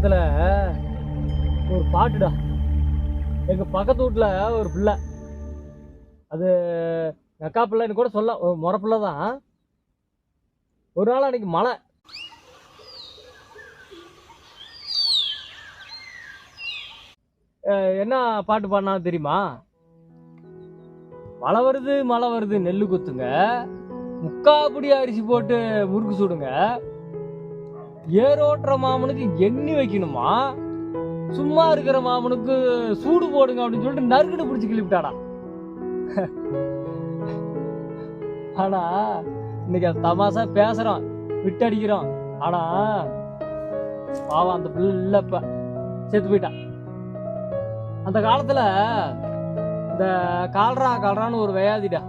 படத்தில் ஒரு பாட்டுடா. எங்கள் பக்கத்து வீட்டில் ஒரு பிள்ளை. அது அக்கா பிள்ளைன்னு கூட சொல்ல முறை பிள்ளை தான் ஒரு நாள் அன்றைக்கி மழை. என்ன பாட்டு பாடினா தெரியுமா? மழை வருது மழை வருது நெல் குத்துங்க. முக்காப்படி அரிசி போட்டு முறுக்கு சுடுங்க. ஏரோட்டுற மாமனுக்கு எண்ணி வைக்கணுமா? சும்மா இருக்கிற மாமனுக்கு சூடு போடுங்க அப்படின்னு சொல்லிட்டு நறுக்குன்னு பிடிச்சி கிளிப்பிட்டாடா ஆனா இன்னைக்கு அந்த தமாசா பேசுறோம் விட்டடிக்கிறோம் ஆனா பாவம் அந்த பிள்ளை இப்ப செத்து போயிட்டான். அந்த காலத்துல இந்த கால்ரா கால்ரான்னு ஒரு வியாதிடா.